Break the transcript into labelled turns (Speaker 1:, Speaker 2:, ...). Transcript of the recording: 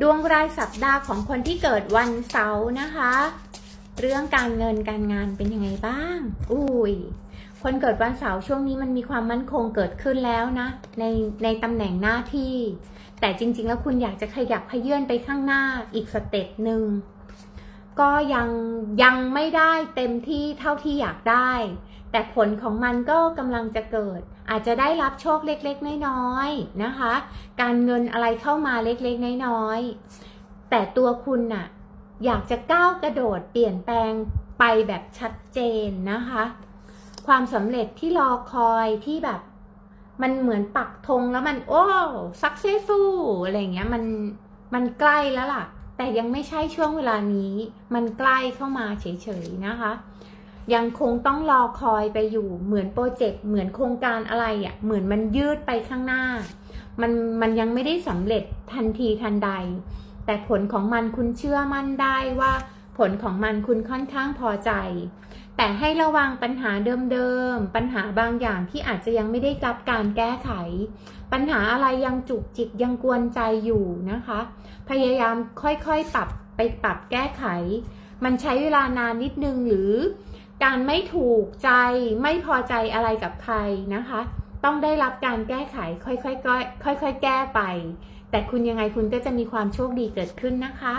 Speaker 1: ดวงรายสัปดาห์ของคนที่เกิดวันเสาร์นะคะ เรื่องการเงินการงานเป็นยังไงบ้าง อุ้ยคนเกิดวันเสาร์ช่วงนี้มันมีความมั่นคงเกิดขึ้นแล้วนะ ในในตำแหน่งหน้าที่ แต่จริง ๆ แล้วคุณอยากจะขยับขยื่นไปข้างหน้าอีกสเต็ปหนึ่ง ก็ยังยังไม่ได้เต็มที่เท่าที่อยากได้ แต่ผลของมันก็กำลังจะเกิด อาจจะได้รับโชคเล็กๆ น้อยๆนะคะ การเงินอะไรเข้ามาเล็กๆ น้อยๆแต่ตัวคุณน่ะอยากจะก้าวกระโดดเปลี่ยนแปลงไปแบบชัดเจนนะคะ ความสำเร็จที่รอคอยที่แบบมันเหมือนปักธงแล้วมัน โอ้ successful อะไรเงี้ยมันมันใกล้แล้วล่ะ แต่ยังไม่ใช่ช่วงเวลานี้ มันใกล้เข้ามาเฉยๆนะคะ ยังคงต้องรอคอยไปอยู่เหมือนโปรเจกต์เหมือนโครงการอะไรอะ่ะเหมือนมันยืดไปข้างหน้า มันมันยังไม่ได้สำเร็จทันทีทันใด แต่ผลของมันคุณเชื่อมั่นได้ว่า ผลของมันคุณค่อนข้างพอใจ แต่ให้ระวังปัญหาเดิมๆ ปัญหาบางอย่างที่อาจจะยังไม่ได้รับการแก้ไข ปัญหาอะไรยังจุกจิกยังกวนใจอยู่นะคะ พยายามค่อยๆปรับไปปรับแก้ไข มันใช้เวลานานนิดนึงหรือ การไม่ถูกใจไม่พอใจอะไรกับใครนะคะ ต้องได้รับการแก้ไขค่อยๆค่อยๆแก้ไป แต่คุณยังไงคุณก็จะมีความโชคดีเกิดขึ้นนะคะ